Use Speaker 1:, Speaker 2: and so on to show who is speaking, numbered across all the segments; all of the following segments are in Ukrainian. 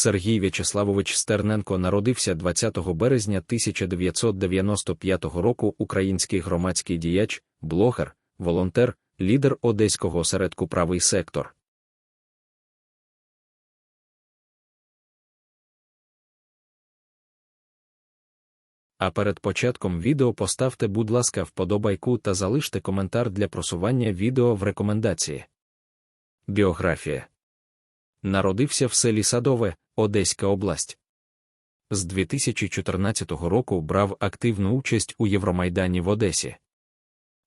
Speaker 1: Сергій В'ячеславович Стерненко народився 20 березня 1995 року український громадський діяч, блогер, волонтер, лідер одеського осередку Правий сектор. А перед початком відео поставте, будь ласка, вподобайку та залиште коментар для просування відео в рекомендації. Біографія Народився в селі Садове, Одеська область. З 2014 року брав активну участь у Євромайдані в Одесі.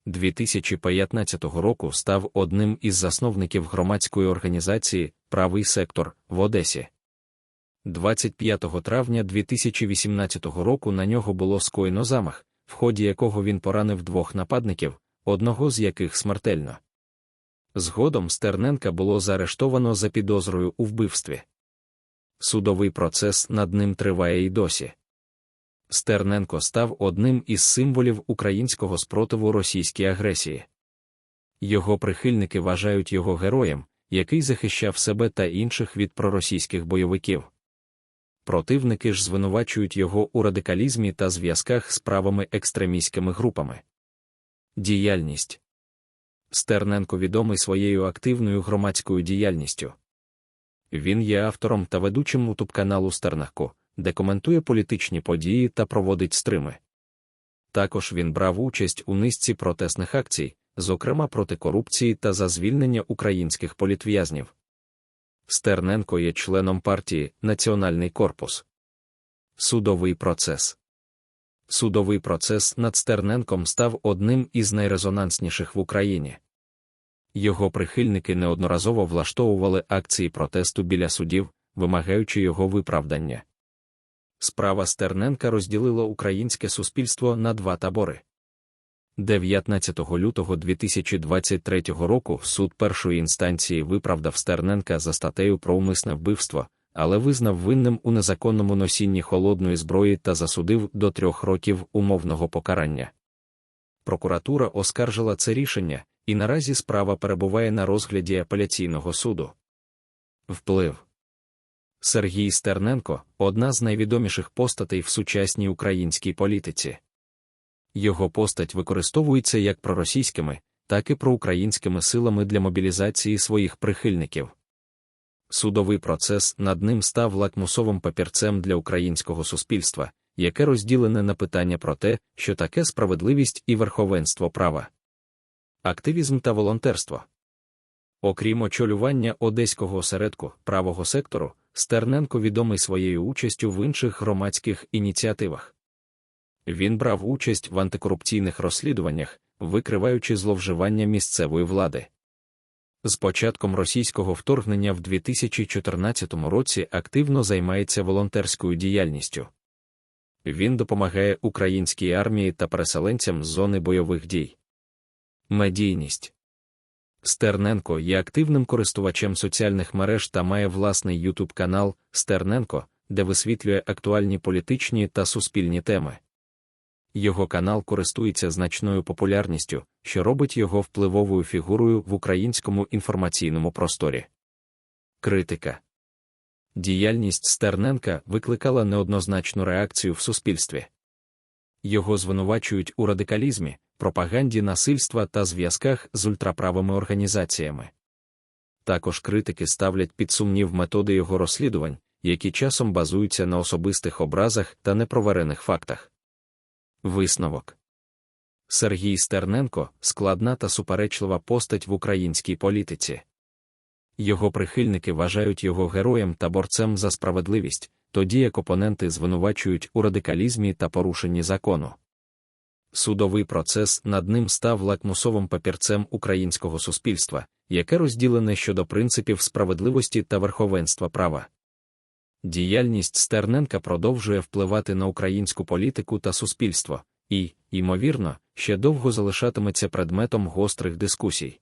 Speaker 1: 2015 року став одним із засновників громадської організації Правий сектор в Одесі. 25 травня 2018 року на нього було скоєно замах, в ході якого він поранив двох нападників, одного з яких смертельно. Згодом Стерненка було заарештовано за підозрою у вбивстві. Судовий процес над ним триває й досі. Стерненко став одним із символів українського спротиву російській агресії. Його прихильники вважають його героєм, який захищав себе та інших від проросійських бойовиків. Противники ж звинувачують його у радикалізмі та зв'язках з правими екстремістськими групами. Діяльність Стерненко відомий своєю активною громадською діяльністю. Він є автором та ведучим ютуб каналу Стернахко, де коментує політичні події та проводить стрими. Також він брав участь у низці протестних акцій, зокрема проти корупції та за звільнення українських політв'язнів. Стерненко є членом партії Національний корпус. Судовий процес. Судовий процес над Стерненком став одним із найрезонансніших в Україні. Його прихильники неодноразово влаштовували акції протесту біля судів, вимагаючи його виправдання. Справа Стерненка розділила українське суспільство на два табори. 19 лютого 2023 року суд першої інстанції виправдав Стерненка за статтею про умисне вбивство, але визнав винним у незаконному носінні холодної зброї та засудив до трьох років умовного покарання. Прокуратура оскаржила це рішення, і наразі справа перебуває на розгляді апеляційного суду. Вплив Сергій Стерненко одна з найвідоміших постатей в сучасній українській політиці. Його постать використовується як проросійськими, так і проукраїнськими силами для мобілізації своїх прихильників. Судовий процес над ним став лакмусовим папірцем для українського суспільства, яке розділене на питання про те, що таке справедливість і верховенство права, активізм та волонтерство. Окрім очолювання одеського осередку правого сектору, Стерненко відомий своєю участю в інших громадських ініціативах. Він брав участь в антикорупційних розслідуваннях, викриваючи зловживання місцевої влади. З початком російського вторгнення в 2014 році активно займається волонтерською діяльністю. Він допомагає українській армії та переселенцям з зони бойових дій. Медійність Стерненко є активним користувачем соціальних мереж та має власний ютуб канал Стерненко, де висвітлює актуальні політичні та суспільні теми. Його канал користується значною популярністю, що робить його впливовою фігурою в українському інформаційному просторі. Критика Діяльність Стерненка викликала неоднозначну реакцію в суспільстві. Його звинувачують у радикалізмі, пропаганді насильства та зв'язках з ультраправими організаціями. Також критики ставлять під сумнів методи його розслідувань, які часом базуються на особистих образах та непроверених фактах. Висновок Сергій Стерненко складна та суперечлива постать в українській політиці. Його прихильники вважають його героєм та борцем за справедливість, тоді як опоненти звинувачують у радикалізмі та порушенні закону. Судовий процес над ним став лакмусовим папірцем українського суспільства, яке розділене щодо принципів справедливості та верховенства права. Діяльність Стерненка продовжує впливати на українську політику та суспільство і, ймовірно, ще довго залишатиметься предметом гострих дискусій.